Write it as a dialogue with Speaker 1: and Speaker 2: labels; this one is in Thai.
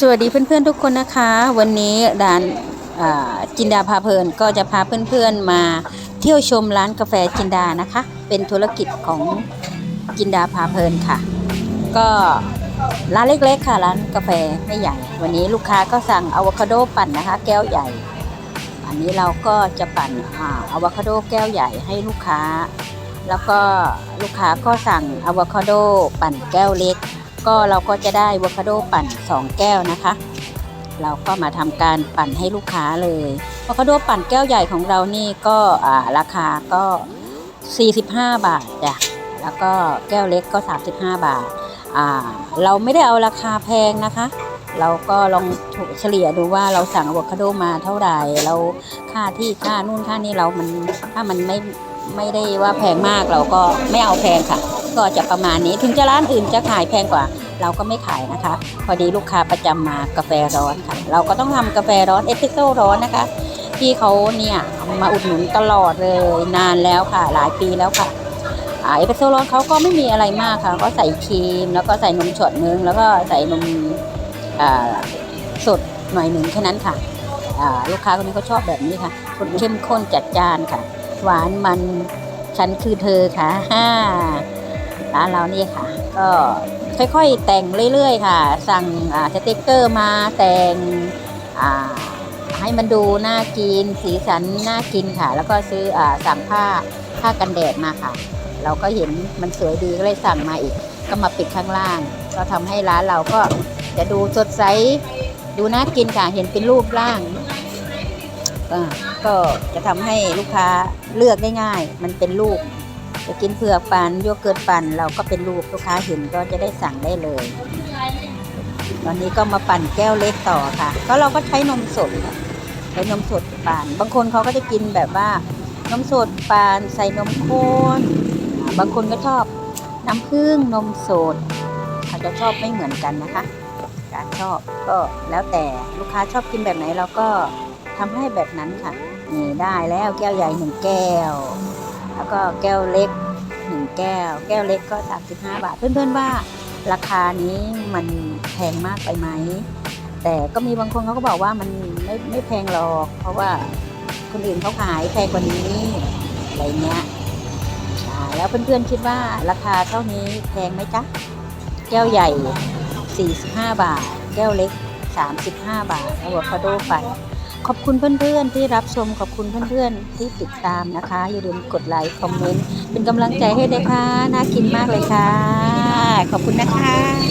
Speaker 1: สวัสดีเพื่อนๆทุกคนนะคะ วันนี้ร้านจินดาพาเพลินก็จะพาเพื่อนๆมาเที่ยวชมร้านกาแฟจินดานะคะ เป็นธุรกิจของจินดาพาเพลินค่ะ ก็ร้านเล็กๆค่ะร้านกาแฟไม่ใหญ่ วันนี้ลูกค้าก็สั่งอะโวคาโดปั่นนะคะ แก้วใหญ่ อันนี้เราก็จะปั่นอ่าอะโวคาโดแก้วใหญ่ให้ลูกค้า แล้วก็ลูกค้าก็สั่งอะโวคาโดปั่นแก้วเล็ก ก็เราก็จะได้อะโวคาโดปั่น 2 แก้วนะคะ เราก็มาทำการปั่นให้ลูกค้าเลยอะโวคาโดปั่นแก้วใหญ่ของเรานี่ก็ราคาก็ 45 บาทจ้ะแล้วก็แก้วเล็กก็ 35 บาทอ่าเราไม่ได้เอาราคาแพงนะคะ เราก็ลองเฉลี่ยดูว่าเราสั่งอะโวคาโดมาเท่าไหร่เราค่าที่ค่านู่นค่านี่เรามันถ้ามันไม่ไม่ได้ว่าแพงมากเราก็ไม่เอาแพงค่ะ ก็จะประมาณนี้ถึงจะร้านอื่นจะขายแพงกว่า เราก็ไม่ขายนะคะ พอดีลูกค้าประจำมากาแฟร้อนค่ะ เราก็ต้องทำกาแฟร้อนเอสเปรสโซ่ร้อนนะคะที่เขาเนี่ยมาอุดหนุนตลอดเลยนานแล้วค่ะ หลายปีแล้วค่ะเอสเปรสโซ่ร้อนเขาก็ไม่มีอะไรมากค่ะ ก็ใส่ครีม แล้วก็ใส่นมช็อตนึงแล้วก็ใส่นมสดหน่อยหนึ่งแค่นั้นค่ะลูกค้าคนนี้เขาชอบแบบนี้ค่ะคนเข้มข้นจัดจานค่ะ หวานมันฉันคือเธอค่ะฮ่า ร้านเรานี่ค่ะ ก็ค่อยๆแต่งเรื่อยๆค่ะ สั่งอ่าสติกเกอร์มาแต่งอ่าให้มันดูน่ากิน สีสันน่ากินค่ะ แล้วก็ซื้ออาสั่งผ้าผ้ากันแดดมาค่ะ เราก็เห็นมันสวยดีก็เลยสั่งมาอีก ก็มาปิดข้างล่าง ก็ทำให้ร้านเราก็จะดูสดใสดูน่ากินค่ะเห็นเป็นรูปร่างก็ก็จะทำให้ลูกค้าเลือกได้ง่าย มันเป็นรูป จะกินเผือกปั่นโยเกิร์ตปั่นเราก็เป็นรูปลูกค้าเห็นก็จะได้สั่งได้เลย ตอนนี้ก็มาปั่นแก้วเล็กต่อค่ะก็เราก็ใช้นมสดใช้นมสดปั่นบางคนเขาก็จะกินแบบว่านมสดปั่นใส่นมข้นบางคนก็ชอบน้ำผึ้งนมสดอาจจะชอบไม่เหมือนกันนะคะ การชอบก็แล้วแต่ลูกค้าชอบกินแบบไหนเราก็ทำให้แบบนั้นค่ะนี่ได้แล้วแก้วใหญ่หนึ่งแก้ว แล้วก็แก้วเล็กหนึ่งแก้ว แก้วเล็กก็ 35 บาท เพื่อนๆว่าราคานี้มันแพงมากไปไหม แต่ก็มีบางคนเขาก็บอกว่ามันไม่ไม่แพงหรอก เพราะว่าคนอื่นเขาขายแพงกว่านี้อะไรเงี้ยแล้วเพื่อนๆคิดว่าราคาเท่านี้แพงไหมจ๊ะ แก้วใหญ่ 45 บาท แก้วเล็ก 35 บาทอะโวคาโดปั่น ขอบคุณเพื่อนๆที่รับชมขอบคุณเพื่อนๆที่ติดตามนะคะ อย่าลืมกดไลค์คอมเมนต์เป็นกำลังใจให้ด้วยค่ะน่ากินมากเลยค่ะ ขอบคุณนะคะ